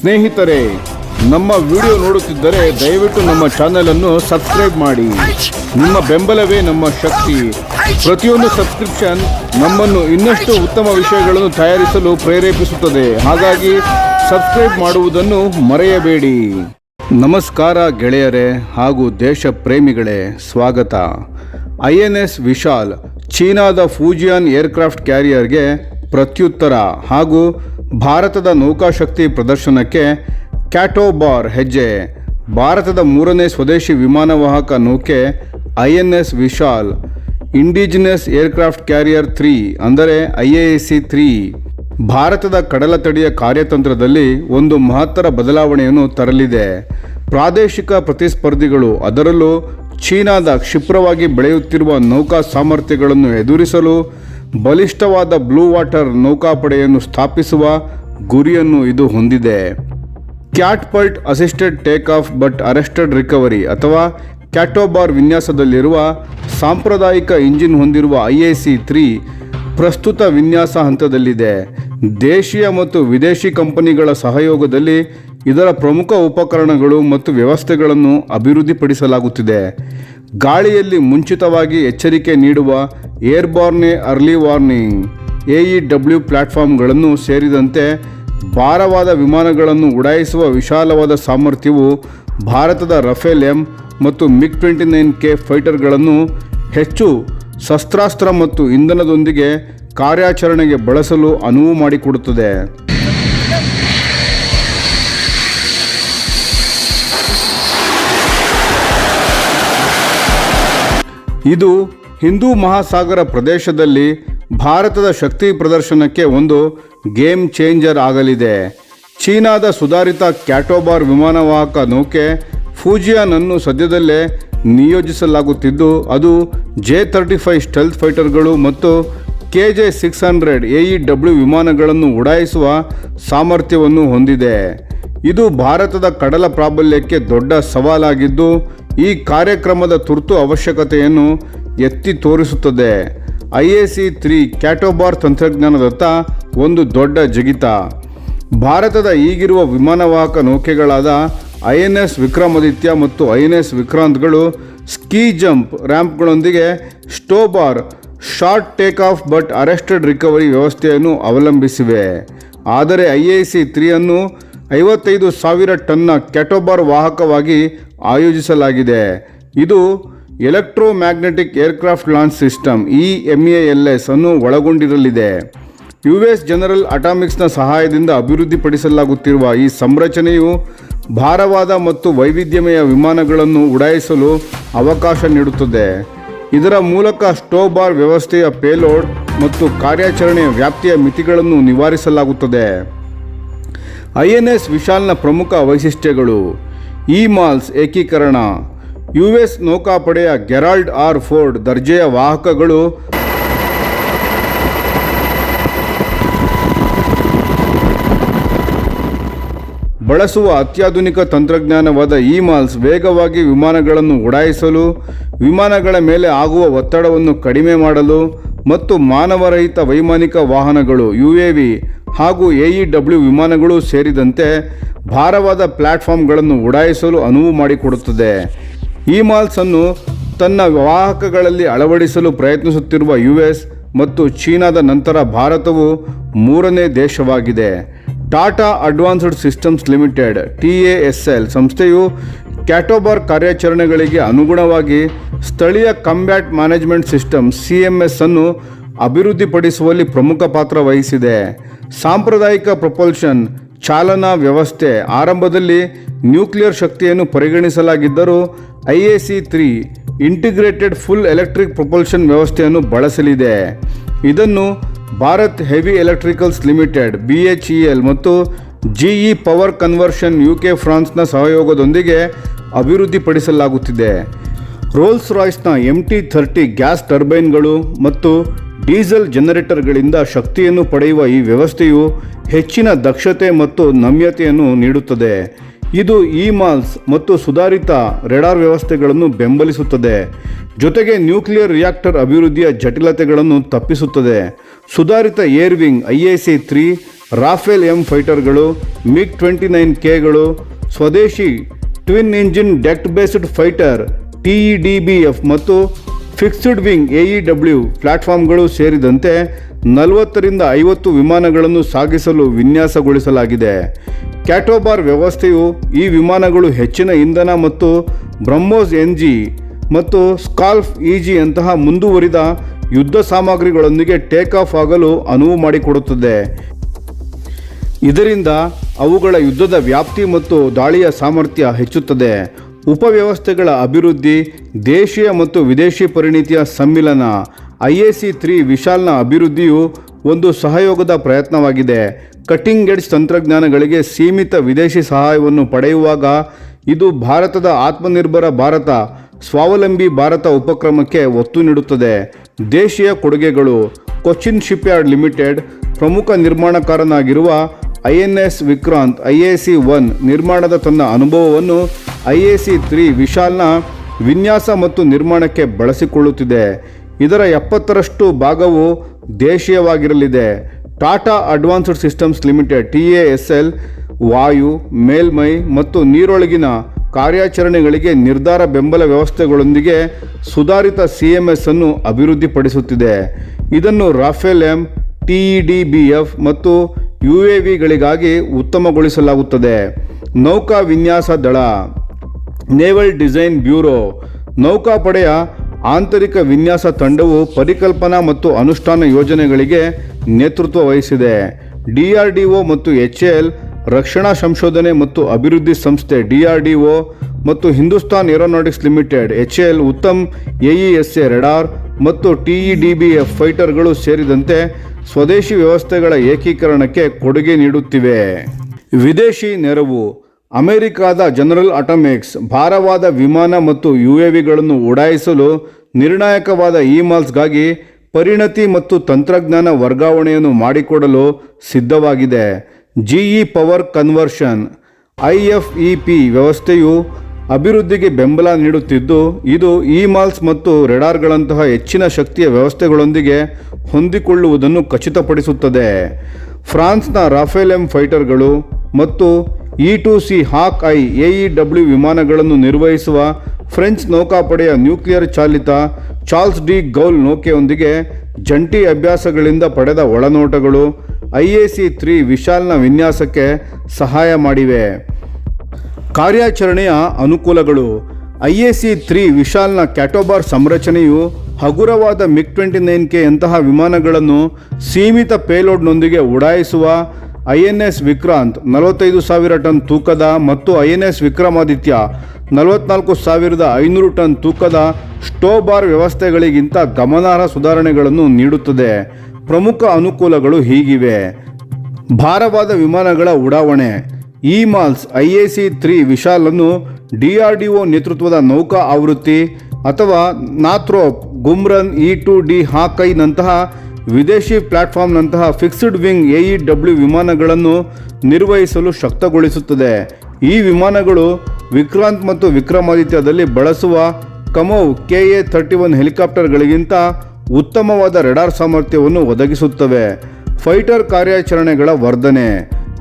ಸ್ನೇಹಿತರೆ, ನಮ್ಮ ವಿಡಿಯೋ ನೋಡುತ್ತಿದ್ದರೆ ದಯವಿಟ್ಟು ನಮ್ಮ ಚಾನೆಲ್ ಅನ್ನು ಸಬ್ಸ್ಕ್ರೈಬ್ ಮಾಡಿ. ನಿಮ್ಮ ಬೆಂಬಲವೇ ನಮ್ಮ ಶಕ್ತಿ. ಪ್ರತಿಯೊಂದು ಸಬ್ಸ್ಕ್ರಿಪ್ಷನ್ ನಮ್ಮನ್ನು ಇನ್ನಷ್ಟು ಉತ್ತಮ ವಿಷಯಗಳನ್ನು ತಯಾರಿಸಲು ಪ್ರೇರೇಪಿಸುತ್ತದೆ. ಹಾಗಾಗಿ ಸಬ್ಸ್ಕ್ರೈಬ್ ಮಾಡುವುದನ್ನು ಮರೆಯಬೇಡಿ. ನಮಸ್ಕಾರ ಗೆಳೆಯರೇ ಹಾಗೂ ದೇಶ ಪ್ರೇಮಿಗಳೇ, ಸ್ವಾಗತ. ಐ ಎನ್ ಎಸ್ ವಿಶಾಲ್, ಚೀನಾದ ಫೂಜಿಯಾನ್ ಏರ್ಕ್ರಾಫ್ಟ್ ಕ್ಯಾರಿಯರ್ಗೆ ಪ್ರತ್ಯುತ್ತರ ಹಾಗೂ ಭಾರತದ ನೌಕಾಶಕ್ತಿ ಪ್ರದರ್ಶನಕ್ಕೆ ಕ್ಯಾಟೋಬಾರ್ ಹೆಜ್ಜೆ. ಭಾರತದ ಮೂರನೇ ಸ್ವದೇಶಿ ವಿಮಾನವಾಹಕ ನೌಕೆ I N S Vishal, indigenous aircraft carrier three, ಅಂದರೆ ಐ ಎ ಸಿ ತ್ರೀ. ಭಾರತದ ಕಡಲ ತಡಿಯ ಕಾರ್ಯತಂತ್ರದಲ್ಲಿ ಒಂದು ಮಹತ್ತರ ಬದಲಾವಣೆಯನ್ನು ತರಲಿದೆ. ಪ್ರಾದೇಶಿಕ ಪ್ರತಿಸ್ಪರ್ಧಿಗಳು, ಅದರಲ್ಲೂ ಚೀನಾದ ಕ್ಷಿಪ್ರವಾಗಿ ಬೆಳೆಯುತ್ತಿರುವ ನೌಕಾ ಸಾಮರ್ಥ್ಯಗಳನ್ನು ಎದುರಿಸಲು ಬಲಿಷ್ಠವಾದ ಬ್ಲೂ ವಾಟರ್ ನೌಕಾಪಡೆಯನ್ನು ಸ್ಥಾಪಿಸುವ ಗುರಿಯನ್ನು ಇದು ಹೊಂದಿದೆ. Catapult assisted take off but arrested recovery ಅಥವಾ ಕ್ಯಾಟೋಬಾರ್ ವಿನ್ಯಾಸದಲ್ಲಿರುವ ಸಾಂಪ್ರದಾಯಿಕ ಇಂಜಿನ್ ಹೊಂದಿರುವ ಐ ಎ ಸಿ ತ್ರೀ ಪ್ರಸ್ತುತ ವಿನ್ಯಾಸ ಹಂತದಲ್ಲಿದೆ. ದೇಶೀಯ ಮತ್ತು ವಿದೇಶಿ ಕಂಪನಿಗಳ ಸಹಯೋಗದಲ್ಲಿ ಇದರ ಪ್ರಮುಖ ಉಪಕರಣಗಳು ಮತ್ತು ವ್ಯವಸ್ಥೆಗಳನ್ನು ಅಭಿವೃದ್ಧಿಪಡಿಸಲಾಗುತ್ತಿದೆ. ಗಾಳಿಯಲ್ಲಿ ಮುಂಚಿತವಾಗಿ ಎಚ್ಚರಿಕೆ ನೀಡುವ airborne early warning AE W ಪ್ಲಾಟ್ಫಾರ್ಮ್ಗಳನ್ನು ಸೇರಿದಂತೆ ಭಾರವಾದ ವಿಮಾನಗಳನ್ನು ಉಡಾಯಿಸುವ ವಿಶಾಲವಾದ ಸಾಮರ್ಥ್ಯವು ಭಾರತದ ರಫೇಲ್ ಎಂ ಮತ್ತು ಮಿಗ್ ಟ್ವೆಂಟಿ ನೈನ್ ಕೆ ಫೈಟರ್ಗಳನ್ನು ಹೆಚ್ಚು ಶಸ್ತ್ರಾಸ್ತ್ರ ಮತ್ತು ಇಂಧನದೊಂದಿಗೆ ಕಾರ್ಯಾಚರಣೆಗೆ ಬಳಸಲು ಅನುವು ಮಾಡಿಕೊಡುತ್ತದೆ. ಇದು ಹಿಂದೂ ಮಹಾಸಾಗರ ಪ್ರದೇಶದಲ್ಲಿ ಭಾರತದ ಶಕ್ತಿ ಪ್ರದರ್ಶನಕ್ಕೆ ಒಂದು ಗೇಮ್ ಚೇಂಜರ್ ಆಗಲಿದೆ. ಚೀನಾದ ಸುಧಾರಿತ ಕ್ಯಾಟೋಬಾರ್ ವಿಮಾನವಾಹಕ ನೌಕೆ ಫೂಜಿಯಾನ್ ಅನ್ನು ಸದ್ಯದಲ್ಲೇ ನಿಯೋಜಿಸಲಾಗುತ್ತಿದ್ದು, ಅದು ಜೆ ತರ್ಟಿ ಫೈವ್ ಸ್ಟೆಲ್ತ್ ಫೈಟರ್ಗಳು ಮತ್ತು K J six hundred A W ವಿಮಾನಗಳನ್ನು ಉಡಾಯಿಸುವ ಸಾಮರ್ಥ್ಯವನ್ನು ಹೊಂದಿದೆ. ಇದು ಭಾರತದ ಕಡಲ ಪ್ರಾಬಲ್ಯಕ್ಕೆ ದೊಡ್ಡ ಸವಾಲಾಗಿದ್ದು, ಈ ಕಾರ್ಯಕ್ರಮದ ತುರ್ತು ಅವಶ್ಯಕತೆಯನ್ನು ಎತ್ತಿ ತೋರಿಸುತ್ತದೆ. I A C three CATOBAR ತಂತ್ರಜ್ಞಾನದತ್ತ ಒಂದು ದೊಡ್ಡ ಜಿಗಿತ. ಭಾರತದ ಈಗಿರುವ ವಿಮಾನವಾಹಕ ನೌಕೆಗಳಾದ ಐ ಎನ್ ಎಸ್ ವಿಕ್ರಮಾದಿತ್ಯ ಮತ್ತು ಐ ಎನ್ ಎಸ್ ವಿಕ್ರಾಂತ್ಗಳು ski jump ರ್ಯಾಂಪ್ಗಳೊಂದಿಗೆ STOBAR, short take off but arrested recovery ವ್ಯವಸ್ಥೆಯನ್ನು ಅವಲಂಬಿಸಿವೆ. ಆದರೆ ಐ ಎ ಸಿ ತ್ರೀಯನ್ನು ಐವತ್ತೈದು ಸಾವಿರ ಟನ್ನ ಕ್ಯಾಟೋಬಾರ್ ವಾಹಕವಾಗಿ ಆಯೋಜಿಸಲಾಗಿದೆ. ಇದು electromagnetic aircraft launch system, E M A L S ಅನ್ನು ಒಳಗೊಂಡಿರಲಿದೆ. ಯು ಎಸ್ ಜನರಲ್ ಅಟಾಮಿಕ್ಸ್ನ ಸಹಾಯದಿಂದ ಅಭಿವೃದ್ಧಿಪಡಿಸಲಾಗುತ್ತಿರುವ ಈ ಸಂರಚನೆಯು ಭಾರವಾದ ಮತ್ತು ವೈವಿಧ್ಯಮಯ ವಿಮಾನಗಳನ್ನು ಉಡಾಯಿಸಲು ಅವಕಾಶ ನೀಡುತ್ತದೆ. ಇದರ ಮೂಲಕ ಸ್ಟೋಬಾರ್ ವ್ಯವಸ್ಥೆಯ ಪೇಲೋಡ್ ಮತ್ತು ಕಾರ್ಯಾಚರಣೆಯ ವ್ಯಾಪ್ತಿಯ ಮಿತಿಗಳನ್ನು ನಿವಾರಿಸಲಾಗುತ್ತದೆ. ಐ ಎನ್ ಎಸ್ ವಿಶಾಲ್ನ ಪ್ರಮುಖ ವೈಶಿಷ್ಟ್ಯಗಳು ಇ ಮಾಲ್ಸ್ ಏಕೀಕರಣ ಯು ಎಸ್ ನೌಕಾಪಡೆಯ ಗೆರಾಲ್ಡ್ ಆರ್ ಫೋರ್ಡ್ ದರ್ಜೆಯ ವಾಹಕಗಳು, ಬಳಸುವ ಅತ್ಯಾಧುನಿಕ ತಂತ್ರಜ್ಞಾನವಾದ ಇ ಮಾಲ್ಸ್ ವೇಗವಾಗಿ ವಿಮಾನಗಳನ್ನು ಉಡಾಯಿಸಲು, ವಿಮಾನಗಳ ಮೇಲೆ ಆಗುವ ಒತ್ತಡವನ್ನು ಕಡಿಮೆ ಮಾಡಲು ಮತ್ತು ಮಾನವರಹಿತ ವೈಮಾನಿಕ ವಾಹನಗಳು ಯು ಎ ವಿ ಹಾಗೂ ಎಇ ಡಬ್ಲ್ಯೂ ವಿಮಾನಗಳು ಸೇರಿದಂತೆ ಭಾರವಾದ ಪ್ಲಾಟ್ಫಾರ್ಮ್ಗಳನ್ನು ಉಡಾಯಿಸಲು ಅನುವು ಮಾಡಿಕೊಡುತ್ತದೆ. ಈ ಮಾಲ್ಸನ್ನು ತನ್ನ ವಾಹಕಗಳಲ್ಲಿ ಅಳವಡಿಸಲು ಪ್ರಯತ್ನಿಸುತ್ತಿರುವ ಯು ಎಸ್ ಮತ್ತು ಚೀನಾದ ನಂತರ ಭಾರತವು ಮೂರನೇ ದೇಶವಾಗಿದೆ. Tata Advanced Systems Limited, T A S L ಸಂಸ್ಥೆಯು ಕ್ಯಾಟೋಬಾರ್ ಕಾರ್ಯಾಚರಣೆಗಳಿಗೆ ಅನುಗುಣವಾಗಿ ಸ್ಥಳೀಯ combat management system C M S ಅನ್ನು ಅಭಿವೃದ್ಧಿಪಡಿಸುವಲ್ಲಿ ಪ್ರಮುಖ ಪಾತ್ರ ವಹಿಸಿದೆ. ಸಾಂಪ್ರದಾಯಿಕ ಪ್ರೊಪಲ್ಷನ್ ಚಾಲನಾ ವ್ಯವಸ್ಥೆ ಆರಂಭದಲ್ಲಿ ನ್ಯೂಕ್ಲಿಯರ್ ಶಕ್ತಿಯನ್ನು ಪರಿಗಣಿಸಲಾಗಿದ್ದರೂ I A C three integrated full electric propulsion ವ್ಯವಸ್ಥೆಯನ್ನು ಬಳಸಲಿದೆ. ಇದನ್ನು Bharat Heavy Electricals Limited, B H E L ಮತ್ತು GE Power Conversion U K ಫ್ರಾನ್ಸ್ನ ಸಹಯೋಗದೊಂದಿಗೆ ಅಭಿವೃದ್ಧಿಪಡಿಸಲಾಗುತ್ತಿದೆ. ರೋಲ್ಸ್ ರಾಯ್ಸ್ನ ಎಂ ಟಿ ಥರ್ಟಿ ಗ್ಯಾಸ್ ಟರ್ಬೈನ್ಗಳು ಮತ್ತು ಡೀಸೆಲ್ ಜನರೇಟರ್ಗಳಿಂದ ಶಕ್ತಿಯನ್ನು ಪಡೆಯುವ ಈ ವ್ಯವಸ್ಥೆಯು ಹೆಚ್ಚಿನ ದಕ್ಷತೆ ಮತ್ತು ನಮ್ಯತೆಯನ್ನು ನೀಡುತ್ತದೆ. ಇದು ಇ ಮಾಲ್ಸ್ ಮತ್ತು ಸುಧಾರಿತ ರೆಡಾರ್ ವ್ಯವಸ್ಥೆಗಳನ್ನು ಬೆಂಬಲಿಸುತ್ತದೆ. ಜೊತೆಗೆ ನ್ಯೂಕ್ಲಿಯರ್ ರಿಯಾಕ್ಟರ್ ಅಭಿವೃದ್ಧಿಯ ಜಟಿಲತೆಗಳನ್ನು ತಪ್ಪಿಸುತ್ತದೆ. ಸುಧಾರಿತ air wing I A C three, Rafale M ಫೈಟರ್ಗಳು, MiG twenty nine ಕೆಗಳು, ಸ್ವದೇಶಿ twin engine deck based fighter TE D B F ಮತ್ತು ಫಿಕ್ಸ್ಡ್ ವಿಂಗ್ ಎಇ ಡಬ್ಲ್ಯೂ ಪ್ಲಾಟ್ಫಾರ್ಮ್ಗಳು ಸೇರಿದಂತೆ ನಲವತ್ತರಿಂದ ಐವತ್ತು ವಿಮಾನಗಳನ್ನು ಸಾಗಿಸಲು ವಿನ್ಯಾಸಗೊಳಿಸಲಾಗಿದೆ. ಕ್ಯಾಟೋಬಾರ್ ವ್ಯವಸ್ಥೆಯು ಈ ವಿಮಾನಗಳು ಹೆಚ್ಚಿನ ಇಂಧನ ಮತ್ತು ಬ್ರಹ್ಮೋಸ್ ಎನ್ಜಿ ಮತ್ತು ಸ್ಕಾಲ್ಫ್ ಇಜಿ ಅಂತಹ ಮುಂದುವರಿದ ಯುದ್ಧ ಸಾಮಗ್ರಿಗಳೊಂದಿಗೆ ಟೇಕ್ ಆಫ್ ಆಗಲು ಅನುವು ಮಾಡಿಕೊಡುತ್ತದೆ. ಇದರಿಂದ ಅವುಗಳ ಯುದ್ಧದ ವ್ಯಾಪ್ತಿ ಮತ್ತು ದಾಳಿಯ ಸಾಮರ್ಥ್ಯ ಹೆಚ್ಚುತ್ತದೆ. ಉಪವ್ಯವಸ್ಥೆಗಳ ಅಭಿವೃದ್ಧಿ, ದೇಶೀಯ ಮತ್ತು ವಿದೇಶಿ ಪರಿಣಿತಿಯ ಸಮ್ಮಿಲನ, ಐ ಎ ಸಿ ತ್ರೀ ವಿಶಾಲ್ನ ಅಭಿವೃದ್ಧಿಯು ಒಂದು ಸಹಯೋಗದ ಪ್ರಯತ್ನವಾಗಿದೆ. ಕಟ್ಟಿಂಗ್ ಎಡ್ಜ್ ತಂತ್ರಜ್ಞಾನಗಳಿಗೆ ಸೀಮಿತ ವಿದೇಶಿ ಸಹಾಯವನ್ನು ಪಡೆಯುವಾಗ ಇದು ಭಾರತದ ಆತ್ಮನಿರ್ಭರ ಭಾರತ, ಸ್ವಾವಲಂಬಿ ಭಾರತ ಉಪಕ್ರಮಕ್ಕೆ ಒತ್ತು ನೀಡುತ್ತದೆ. ದೇಶೀಯ ಕೊಡುಗೆಗಳು ಕೊಚ್ಚಿನ್ ಶಿಪ್ಯಾರ್ಡ್ ಲಿಮಿಟೆಡ್ ಪ್ರಮುಖ ನಿರ್ಮಾಣಕಾರನಾಗಿರುವ I N S Vikrant, I A C one, ನಿರ್ಮಾಣದ ತನ್ನ ಅನುಭವವನ್ನು ಐ ಎ ಸಿ ತ್ರೀ ವಿಶಾಲ್ನ ವಿನ್ಯಾಸ ಮತ್ತು ನಿರ್ಮಾಣಕ್ಕೆ ಬಳಸಿಕೊಳ್ಳುತ್ತಿದೆ. ಇದರ ಎಪ್ಪತ್ತರಷ್ಟು ಭಾಗವು ದೇಶೀಯವಾಗಿರಲಿದೆ. Tata Advanced Systems Limited, T A S L, ವಾಯು, ಮೇಲ್ಮೈ ಮತ್ತು ನೀರೊಳಗಿನ ಕಾರ್ಯಾಚರಣೆಗಳಿಗೆ ನಿರ್ಧಾರ ಬೆಂಬಲ ವ್ಯವಸ್ಥೆಗಳೊಂದಿಗೆ ಸುಧಾರಿತ ಸಿ ಎಂ ಎಸ್ ಅನ್ನು ಅಭಿವೃದ್ಧಿಪಡಿಸುತ್ತಿದೆ. ಇದನ್ನು Rafale M TE D B F ಮತ್ತು ಯು ಎ ವಿಗಳಿಗಾಗಿ ಉತ್ತಮಗೊಳಿಸಲಾಗುತ್ತದೆ. ನೌಕಾ ವಿನ್ಯಾಸ ದಳ, ನೇವಲ್ ಡಿಸೈನ್ ಬ್ಯೂರೋ ನೌಕಾಪಡೆಯ ಆಂತರಿಕ ವಿನ್ಯಾಸ ತಂಡವು ಪರಿಕಲ್ಪನಾ ಮತ್ತು ಅನುಷ್ಠಾನ ಯೋಜನೆಗಳಿಗೆ ನೇತೃತ್ವ ವಹಿಸಿದೆ. ಡಿಆರ್ಡಿಒ ಮತ್ತು ಎಚ್ ಎಲ್ ರಕ್ಷಣಾ ಸಂಶೋಧನೆ ಮತ್ತು ಅಭಿವೃದ್ಧಿ ಸಂಸ್ಥೆ ಡಿಆರ್ಡಿಒ ಮತ್ತು Hindustan Aeronautics Limited H L Uttam AESA radar ಮತ್ತು ಟಿಇಡಿಬಿಎಫ್ ಫೈಟರ್ಗಳು ಸೇರಿದಂತೆ ಸ್ವದೇಶಿ ವ್ಯವಸ್ಥೆಗಳ ಏಕೀಕರಣಕ್ಕೆ ಕೊಡುಗೆ ನೀಡುತ್ತಿವೆ. ವಿದೇಶಿ ನೆರವು, ಅಮೆರಿಕಾದ ಜನರಲ್ ಅಟಮಿಕ್ಸ್, ಭಾರವಾದ ವಿಮಾನ ಮತ್ತು ಯು ಎ ವಿಗಳನ್ನು ಉಡಾಯಿಸಲು ನಿರ್ಣಾಯಕವಾದ ಇಮಾಲ್ಸ್ಗಾಗಿ ಪರಿಣತಿ ಮತ್ತು ತಂತ್ರಜ್ಞಾನ ವರ್ಗಾವಣೆಯನ್ನು ಮಾಡಿಕೊಡಲು ಸಿದ್ಧವಾಗಿದೆ. GE Power Conversion I F E P ವ್ಯವಸ್ಥೆಯು ಅಭಿವೃದ್ಧಿಗೆ ಬೆಂಬಲ ನೀಡುತ್ತಿದ್ದು, ಇದು ಇ ಮಾಲ್ಸ್ ಮತ್ತು ರೆಡಾರ್ಗಳಂತಹ ಹೆಚ್ಚಿನ ಶಕ್ತಿಯ ವ್ಯವಸ್ಥೆಗಳೊಂದಿಗೆ ಹೊಂದಿಕೊಳ್ಳುವುದನ್ನು ಖಚಿತಪಡಿಸುತ್ತದೆ. ಫ್ರಾನ್ಸ್ನ ರಾಫೆಲ್ ಎಂ ಫೈಟರ್ಗಳು ಮತ್ತು E two C Hawkeye AE W ವಿಮಾನಗಳನ್ನು ನಿರ್ವಹಿಸುವ ಫ್ರೆಂಚ್ ನೌಕಾಪಡೆಯ ನ್ಯೂಕ್ಲಿಯರ್ ಚಾಲಿತ ಚಾರ್ಲ್ಸ್ ಡಿ ಗೌಲ್ ನೌಕೆಯೊಂದಿಗೆ ಜಂಟಿ ಅಭ್ಯಾಸಗಳಿಂದ ಪಡೆದ ಒಳನೋಟಗಳು ಐ ಎ ಸಿ ತ್ರೀ ವಿಶಾಲ್ನ ವಿನ್ಯಾಸಕ್ಕೆ ಸಹಾಯ ಮಾಡಿವೆ. ಕಾರ್ಯಾಚರಣೆಯ ಅನುಕೂಲಗಳು. ಐ ಎ ಸಿ ತ್ರೀ ವಿಶಾಲ್ನ ಕ್ಯಾಟೋಬಾರ್ ಸಂರಚನೆಯು ಹಗುರವಾದ ಮಿಗ್ ಟ್ವೆಂಟಿ ನೈನ್ ಕೆ ಎಂತಹ ವಿಮಾನಗಳನ್ನು ಸೀಮಿತ ಪೇಲೋಡ್ನೊಂದಿಗೆ ಉಡಾಯಿಸುವ ಐ ಎನ್ ಎಸ್ ವಿಕ್ರಾಂತ್ ನಲವತ್ತೈದು ಸಾವಿರ ಟನ್ ತೂಕದ ಮತ್ತು ಐ ಎನ್ ಎಸ್ ವಿಕ್ರಮಾದಿತ್ಯ ನಲವತ್ನಾಲ್ಕು ಸಾವಿರದ ಐನೂರು ಟನ್ ತೂಕದ ಸ್ಟೋಬಾರ್ ವ್ಯವಸ್ಥೆಗಳಿಗಿಂತ ಗಮನಾರ್ಹ ಸುಧಾರಣೆಗಳನ್ನು ನೀಡುತ್ತದೆ. ಪ್ರಮುಖ ಅನುಕೂಲಗಳು ಹೀಗಿವೆ. ಭಾರವಾದ ವಿಮಾನಗಳ ಉಡಾವಣೆ. ಈ EMALS I A C three ವಿಶಾಲನ್ನು DRDO ನೇತೃತ್ವದ ನೌಕಾ ಆವೃತ್ತಿ ಅಥವಾ Northrop, Grumman, E two D, ಹಾಕೈನಂತಹ ವಿದೇಶಿ ಪ್ಲಾಟ್ಫಾರ್ಮ್ನಂತಹ fixed wing A E W ವಿಮಾನಗಳನ್ನು ನಿರ್ವಹಿಸಲು ಶಕ್ತಗೊಳಿಸುತ್ತದೆ. ಈ ವಿಮಾನಗಳು ವಿಕ್ರಾಂತ್ ಮತ್ತು ವಿಕ್ರಮಾದಿತ್ಯದಲ್ಲಿ ಬಳಸುವ Kamov K A thirty one ಹೆಲಿಕಾಪ್ಟರ್ಗಳಿಗಿಂತ ಉತ್ತಮವಾದ ರೆಡಾರ್ ಸಾಮರ್ಥ್ಯವನ್ನು ಒದಗಿಸುತ್ತವೆ. ಫೈಟರ್ ಕಾರ್ಯಾಚರಣೆಗಳ ವರ್ಧನೆ.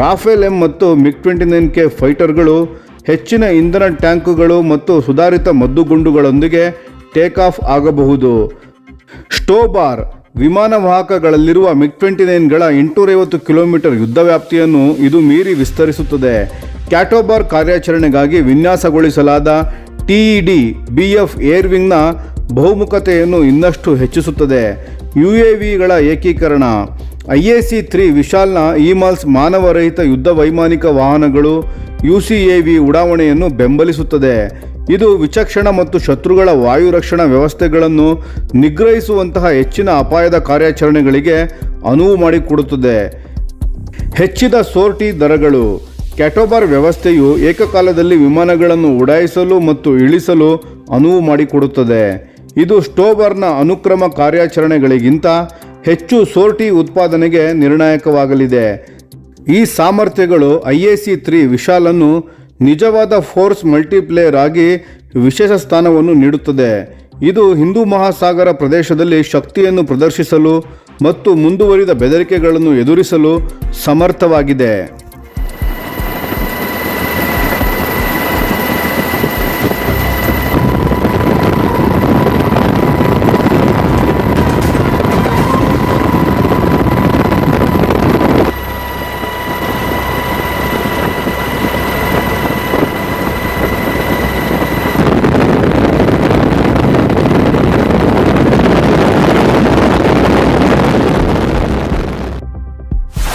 ರಾಫೆಲ್ ಎಂ ಮತ್ತು ಮಿಗ್ ಟ್ವೆಂಟಿ ನೈನ್ ಕೆ ಫೈಟರ್ಗಳು, ಹೆಚ್ಚಿನ ಇಂಧನ ಟ್ಯಾಂಕುಗಳು ಮತ್ತು ಸುಧಾರಿತ ಮದ್ದುಗುಂಡುಗಳೊಂದಿಗೆ ಟೇಕ್ ಆಫ್ ಆಗಬಹುದು. ಸ್ಟೋಬಾರ್ ವಿಮಾನ ವಾಹಕಗಳಲ್ಲಿರುವ ಮಿಗ್ ಟ್ವೆಂಟಿ ನೈನ್ಗಳ ಎಂಟುನೂರೈವತ್ತು ಕಿಲೋಮೀಟರ್ ಯುದ್ಧ ವ್ಯಾಪ್ತಿಯನ್ನು ಇದು ಮೀರಿ ವಿಸ್ತರಿಸುತ್ತದೆ. ಕ್ಯಾಟೋಬಾರ್ ಕಾರ್ಯಾಚರಣೆಗಾಗಿ ವಿನ್ಯಾಸಗೊಳಿಸಲಾದ ಟಿಇಡಿ ಬಿ ಎಫ್ ಏರ್ವಿಂಗ್ನ ಬಹುಮುಖತೆಯನ್ನು ಇನ್ನಷ್ಟು ಹೆಚ್ಚಿಸುತ್ತದೆ. ಯು ಎ ವಿಗಳ ಏಕೀಕರಣ. ಐ ಎ ಸಿ ತ್ರೀ ವಿಶಾಲ್ನ ಇಮಾಲ್ಸ್ ಮಾನವರಹಿತ ಯುದ್ಧ ವೈಮಾನಿಕ ವಾಹನಗಳು ಯು ಸಿ ಎ ವಿ ಉಡಾವಣೆಯನ್ನು ಬೆಂಬಲಿಸುತ್ತದೆ. ಇದು ವಿಚಕ್ಷಣ ಮತ್ತು ಶತ್ರುಗಳ ವಾಯು ರಕ್ಷಣಾ ವ್ಯವಸ್ಥೆಗಳನ್ನು ನಿಗ್ರಹಿಸುವಂತಹ ಹೆಚ್ಚಿನ ಅಪಾಯದ ಕಾರ್ಯಾಚರಣೆಗಳಿಗೆ ಅನುವು ಮಾಡಿಕೊಡುತ್ತದೆ. ಹೆಚ್ಚಿದ ಸೋರ್ಟಿ ದರಗಳು. ಕ್ಯಾಟೋಬಾರ್ ವ್ಯವಸ್ಥೆಯು ಏಕಕಾಲದಲ್ಲಿ ವಿಮಾನಗಳನ್ನು ಉಡಾಯಿಸಲು ಮತ್ತು ಇಳಿಸಲು ಅನುವು ಮಾಡಿಕೊಡುತ್ತದೆ. ಇದು ಸ್ಟೋಬರ್ನ ಅನುಕ್ರಮ ಕಾರ್ಯಾಚರಣೆಗಳಿಗಿಂತ ಹೆಚ್ಚು ಸೋರ್ಟಿ ಉತ್ಪಾದನೆಗೆ ನಿರ್ಣಾಯಕವಾಗಲಿದೆ. ಈ ಸಾಮರ್ಥ್ಯಗಳು ಐ ಎ ಸಿ ತ್ರೀ ವಿಶಾಲನ್ನು ನಿಜವಾದ ಫೋರ್ಸ್ ಮಲ್ಟಿಪ್ಲೇಯರ್ ಆಗಿ ವಿಶೇಷ ಸ್ಥಾನವನ್ನು ನೀಡುತ್ತದೆ. ಇದು ಹಿಂದೂ ಮಹಾಸಾಗರ ಪ್ರದೇಶದಲ್ಲಿ ಶಕ್ತಿಯನ್ನು ಪ್ರದರ್ಶಿಸಲು ಮತ್ತು ಮುಂದುವರಿದ ಬೆದರಿಕೆಗಳನ್ನು ಎದುರಿಸಲು ಸಮರ್ಥವಾಗಿದೆ.